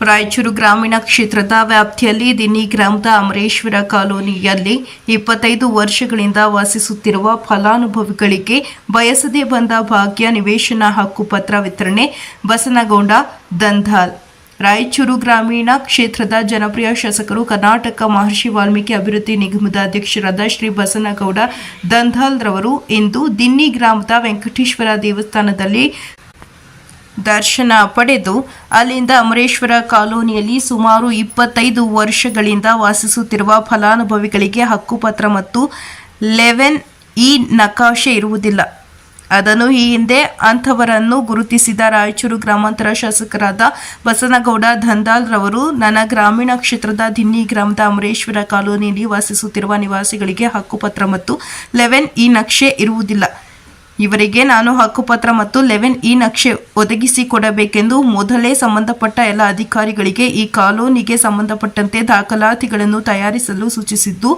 ರಾಯಚೂರು ಗ್ರಾಮೀಣ ಕ್ಷೇತ್ರದ ವ್ಯಾಪ್ತಿಯಲ್ಲಿ ದಿನ್ನಿ ಗ್ರಾಮದ ಅಮರೇಶ್ವರ ಕಾಲೋನಿಯಲ್ಲಿ ಇಪ್ಪತ್ತೈದು ವರ್ಷಗಳಿಂದ ವಾಸಿಸುತ್ತಿರುವ ಫಲಾನುಭವಿಗಳಿಗೆ ಬಯಸದೇ ಬಂದ ಭಾಗ್ಯ, ನಿವೇಶನ ಹಕ್ಕುಪತ್ರ ವಿತರಣೆ, ಬಸನಗೌಡ, ದಂಧಾಲ್. ರಾಯಚೂರು ಗ್ರಾಮೀಣ ಕ್ಷೇತ್ರದ ಜನಪ್ರಿಯ ಶಾಸಕರು ಕರ್ನಾಟಕ ಮಹರ್ಷಿ ವಾಲ್ಮೀಕಿ ಅಭಿವೃದ್ಧಿ ನಿಗಮದ ಅಧ್ಯಕ್ಷರಾದ ಶ್ರೀ ಬಸನಗೌಡ ದಂಧಾಲ್ ರವರು ಇಂದು ದಿನ್ನಿ ಗ್ರಾಮದ ವೆಂಕಟೇಶ್ವರ ದೇವಸ್ಥಾನದಲ್ಲಿ ದರ್ಶನ ಪಡೆದು ಅಲ್ಲಿಂದ ಅಮರೇಶ್ವರ ಕಾಲೋನಿಯಲ್ಲಿ ಸುಮಾರು ಇಪ್ಪತ್ತೈದು ವರ್ಷಗಳಿಂದ ವಾಸಿಸುತ್ತಿರುವ ಫಲಾನುಭವಿಗಳಿಗೆ ಹಕ್ಕುಪತ್ರ ಮತ್ತು ಲೆವೆನ್ ಇ ನಕಾಶೆ ಇರುವುದಿಲ್ಲ. ಅದನ್ನು ಈ ಹಿಂದೆ ಅಂಥವರನ್ನು ಗುರುತಿಸಿದ ರಾಯಚೂರು ಗ್ರಾಮಾಂತರ ಶಾಸಕರಾದ ಬಸನಗೌಡ ಧಂದಾಲ್ ರವರು ನನ್ನ ಗ್ರಾಮೀಣ ಕ್ಷೇತ್ರದ ದಿನ್ನಿ ಗ್ರಾಮದ ಅಮರೇಶ್ವರ ಕಾಲೋನಿಯಲ್ಲಿ ವಾಸಿಸುತ್ತಿರುವ ನಿವಾಸಿಗಳಿಗೆ ಹಕ್ಕುಪತ್ರ ಮತ್ತು ಲೆವೆನ್ ಈ ನಕ್ಷೆ ಇರುವುದಿಲ್ಲ. ಇವರಿಗೆ ನಾನು ಹಕ್ಕುಪತ್ರ ಮತ್ತು ಲೆವೆನ್ ಇ ನಕ್ಷೆ ಒದಗಿಸಿಕೊಡಬೇಕೆಂದು ಮೊದಲೇ ಸಂಬಂಧಪಟ್ಟ ಎಲ್ಲ ಅಧಿಕಾರಿಗಳಿಗೆ ಈ ಕಾಲೋನಿಗೆ ಸಂಬಂಧಪಟ್ಟಂತೆ ದಾಖಲಾತಿಗಳನ್ನು ತಯಾರಿಸಲು ಸೂಚಿಸಿದ್ದು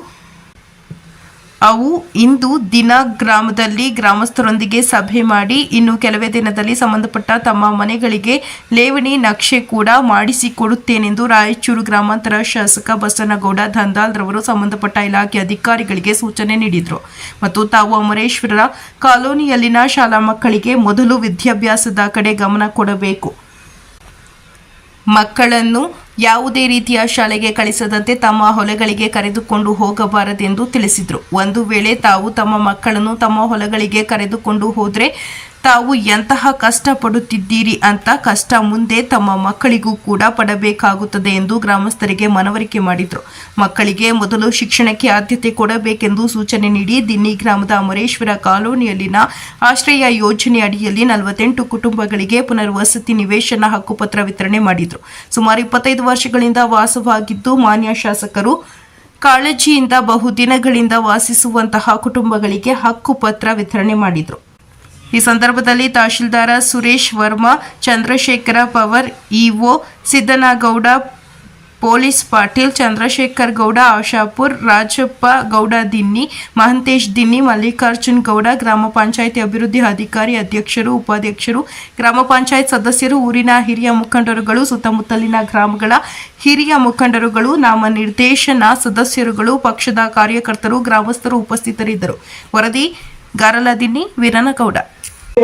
ಅವು ಇಂದು ದಿನ ಗ್ರಾಮದಲ್ಲಿ ಗ್ರಾಮಸ್ಥರೊಂದಿಗೆ ಸಭೆ ಮಾಡಿ ಇನ್ನು ಕೆಲವೇ ದಿನದಲ್ಲಿ ಸಂಬಂಧಪಟ್ಟ ತಮ್ಮ ಮನೆಗಳಿಗೆ ಲೇವಣಿ ನಕ್ಷೆ ಕೂಡ ಮಾಡಿಸಿಕೊಡುತ್ತೇನೆಂದು ರಾಯಚೂರು ಗ್ರಾಮಾಂತರ ಶಾಸಕ ಬಸನಗೌಡ ಧಂದಾಲ್ ರವರು ಸಂಬಂಧಪಟ್ಟ ಇಲಾಖೆ ಅಧಿಕಾರಿಗಳಿಗೆ ಸೂಚನೆ ನೀಡಿದರು. ಮತ್ತು ತಾವು ಅಮರೇಶ್ವರ ಕಾಲೋನಿಯಲ್ಲಿನ ಶಾಲಾ ಮಕ್ಕಳಿಗೆ ಮೊದಲು ವಿದ್ಯಾಭ್ಯಾಸದ ಕಡೆ ಗಮನ ಕೊಡಬೇಕು. ಮಕ್ಕಳನ್ನು ಯಾವುದೇ ರೀತಿಯ ಶಾಲೆಗೆ ಕಳಿಸದಂತೆ ತಮ್ಮ ಹೊಲಗಳಿಗೆ ಕರೆದುಕೊಂಡು ಹೋಗಬಾರದೆಂದು ತಿಳಿಸಿದರು. ಒಂದು ವೇಳೆ ತಾವು ತಮ್ಮ ಮಕ್ಕಳನ್ನು ತಮ್ಮ ಹೊಲಗಳಿಗೆ ಕರೆದುಕೊಂಡು ಹೋದರೆ ತಾವು ಎಂತಹ ಕಷ್ಟ ಪಡುತ್ತಿದ್ದೀರಿ ಅಂತ ಕಷ್ಟ ಮುಂದೆ ತಮ್ಮ ಮಕ್ಕಳಿಗೂ ಕೂಡ ಪಡಬೇಕಾಗುತ್ತದೆ ಎಂದು ಗ್ರಾಮಸ್ಥರಿಗೆ ಮನವರಿಕೆ ಮಾಡಿದರು. ಮಕ್ಕಳಿಗೆ ಮೊದಲು ಶಿಕ್ಷಣಕ್ಕೆ ಆದ್ಯತೆ ಕೊಡಬೇಕೆಂದು ಸೂಚನೆ ನೀಡಿ ದಿನ್ನಿ ಗ್ರಾಮದ ಅಮರೇಶ್ವರ ಕಾಲೋನಿಯಲ್ಲಿನ ಆಶ್ರಯ ಯೋಜನೆ ಅಡಿಯಲ್ಲಿ ನಲವತ್ತೆಂಟು ಕುಟುಂಬಗಳಿಗೆ ಪುನರ್ವಸತಿ ನಿವೇಶನ ಹಕ್ಕುಪತ್ರ ವಿತರಣೆ ಮಾಡಿದರು. ಸುಮಾರು ಇಪ್ಪತ್ತೈದು ವರ್ಷಗಳಿಂದ ವಾಸವಾಗಿದ್ದು ಮಾನ್ಯ ಶಾಸಕರು ಕಾಳಜಿಯಿಂದ ಬಹುದಿನಗಳಿಂದ ವಾಸಿಸುವಂತಹ ಕುಟುಂಬಗಳಿಗೆ ಹಕ್ಕುಪತ್ರ ವಿತರಣೆ ಮಾಡಿದರು. ಈ ಸಂದರ್ಭದಲ್ಲಿ ತಹಶೀಲ್ದಾರ ಸುರೇಶ್ ವರ್ಮಾ, ಚಂದ್ರಶೇಖರ ಪವರ್, ಇಒ ಸಿದ್ದನಗೌಡ, ಪೊಲೀಸ್ ಪಾಟೀಲ್, ಚಂದ್ರಶೇಖರ್ ಗೌಡ, ಆಶಾಪುರ್, ರಾಜಪ್ಪ ಗೌಡ, ದಿನ್ನಿ, ಮಹಂತೇಶ್ ದಿನ್ನಿ, ಮಲ್ಲಿಕಾರ್ಜುನ್ ಗೌಡ, ಗ್ರಾಮ ಪಂಚಾಯಿತಿ ಅಭಿವೃದ್ಧಿ ಅಧಿಕಾರಿ ಅಧ್ಯಕ್ಷರು, ಉಪಾಧ್ಯಕ್ಷರು, ಗ್ರಾಮ ಪಂಚಾಯತ್ ಸದಸ್ಯರು, ಊರಿನ ಹಿರಿಯ ಮುಖಂಡರುಗಳು, ಸುತ್ತಮುತ್ತಲಿನ ಗ್ರಾಮಗಳ ಹಿರಿಯ ಮುಖಂಡರುಗಳು ನಾಮ ನಿರ್ದೇಶನ ಸದಸ್ಯರುಗಳು, ಪಕ್ಷದ ಕಾರ್ಯಕರ್ತರು, ಗ್ರಾಮಸ್ಥರು ಉಪಸ್ಥಿತರಿದ್ದರು. ವರದಿ ಗಾರಲದಿನ್ನಿ ವೀರನಗೌಡ.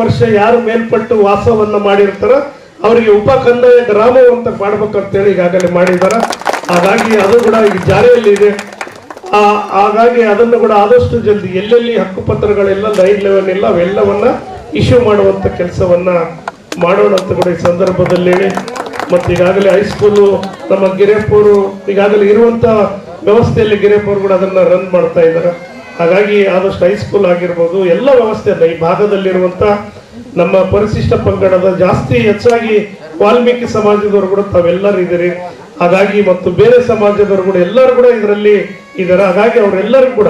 ವರ್ಷ ಯಾರು ಮೇಲ್ಪಟ್ಟು ವಾಸವನ್ನ ಮಾಡಿರ್ತಾರ ಅವರಿಗೆ ಉಪಕಂದಾಯ ಗ್ರಾಮವಂತ ಮಾಡ್ಬೇಕಂತೇಳಿ ಈಗಾಗಲೇ ಮಾಡಿದಾರ ಹಾಗಾಗಿ ಅದು ಕೂಡ ಈಗ ಜಾರಿಯಲ್ಲಿ ಇದೆ. ಹಾಗಾಗಿ ಅದನ್ನು ಕೂಡ ಆದಷ್ಟು ಜಲ್ದಿ ಎಲ್ಲೆಲ್ಲಿ ಹಕ್ಕುಪತ್ರಗಳೆಲ್ಲ ಲೈನ್ ಲೆವೆಲ್ ಇಲ್ಲ, ಅವೆಲ್ಲವನ್ನ ಇಶ್ಯೂ ಮಾಡುವಂತ ಕೆಲಸವನ್ನ ಮಾಡೋಣ ಅಂತ ಕೂಡ ಈ ಸಂದರ್ಭದಲ್ಲಿ ಹೇಳಿ. ಮತ್ತೆ ಈಗಾಗಲೇ ಹೈಸ್ಕೂಲು ನಮ್ಮ ಗಿರೇಪೂರು ಈಗಾಗಲೇ ಇರುವಂತ ವ್ಯವಸ್ಥೆಯಲ್ಲಿ ಗಿರೇಪೂರು ಕೂಡ ಅದನ್ನ ರನ್ ಮಾಡ್ತಾ ಇದ್ದಾರೆ. ಹಾಗಾಗಿ ಆದಷ್ಟು ಹೈಸ್ಕೂಲ್ ಆಗಿರ್ಬೋದು, ಎಲ್ಲ ವ್ಯವಸ್ಥೆ ಅಲ್ಲ. ಈ ಭಾಗದಲ್ಲಿರುವಂತ ನಮ್ಮ ಪರಿಶಿಷ್ಟ ಪಂಗಡದ ಜಾಸ್ತಿ ಹೆಚ್ಚಾಗಿ ವಾಲ್ಮೀಕಿ ಸಮಾಜದವರು ಕೂಡ ತಾವೆಲ್ಲರೂ ಇದ್ದೀರಿ. ಹಾಗಾಗಿ ಮತ್ತು ಬೇರೆ ಸಮಾಜದವರು ಕೂಡ ಎಲ್ಲರೂ ಕೂಡ ಇದರಲ್ಲಿ ಇದ್ದಾರೆ. ಹಾಗಾಗಿ ಅವರೆಲ್ಲರೂ ಕೂಡ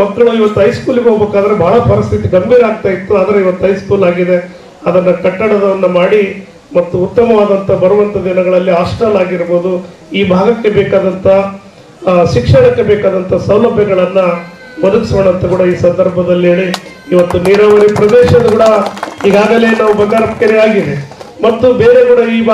ಮಕ್ಕಳು ಇವತ್ತು ಹೈಸ್ಕೂಲಿಗೆ ಹೋಗ್ಬೇಕಾದ್ರೆ ಬಹಳ ಪರಿಸ್ಥಿತಿ ಗಂಭೀರ ಆಗ್ತಾ ಇತ್ತು. ಆದರೆ ಇವತ್ತು ಹೈಸ್ಕೂಲ್ ಆಗಿದೆ. ಅದನ್ನ ಕಟ್ಟಡವನ್ನು ಮಾಡಿ ಮತ್ತು ಉತ್ತಮವಾದಂತ ಬರುವಂತ ದಿನಗಳಲ್ಲಿ ಹಾಸ್ಟೆಲ್ ಆಗಿರ್ಬೋದು, ಈ ಭಾಗಕ್ಕೆ ಬೇಕಾದಂತ ಶಿಕ್ಷಣಕ್ಕೆ ಬೇಕಾದಂತ ಸೌಲಭ್ಯಗಳನ್ನ ಒದಗಿಸೋಣ ಅಂತ ಕೂಡ ಈ ಸಂದರ್ಭದಲ್ಲಿ ಹೇಳಿ, ಇವತ್ತು ನೀರಾವರಿ ಪ್ರದೇಶದ ಕೂಡ ಈಗಾಗಲೇ ನಾವು ಬಂಗಾರಪ್ಪ ಕೆರೆ ಆಗಿದೆ ಮತ್ತು ಬೇರೆ ಕೂಡ ಈ